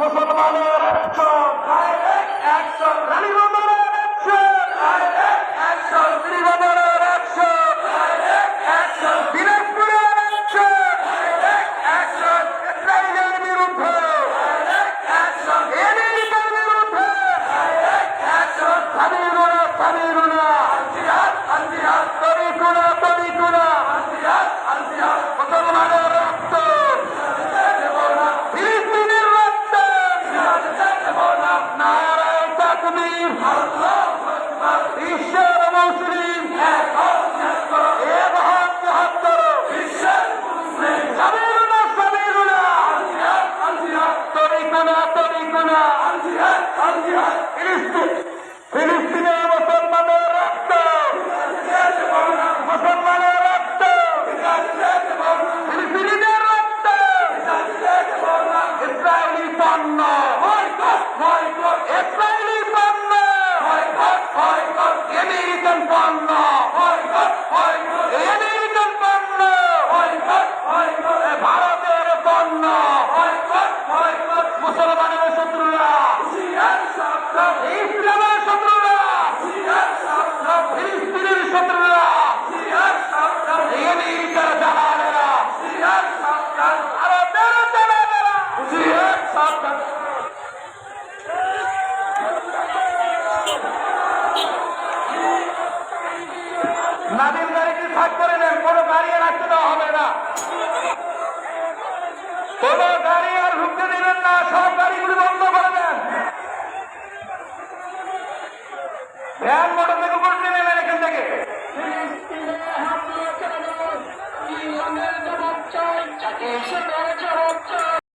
মুসলমানের একজন ডাইরেক্ট একজন রানী ভ্যান মোটরসাইকেল করে নেমে এলেন এখান থেকে। চাই চাকরি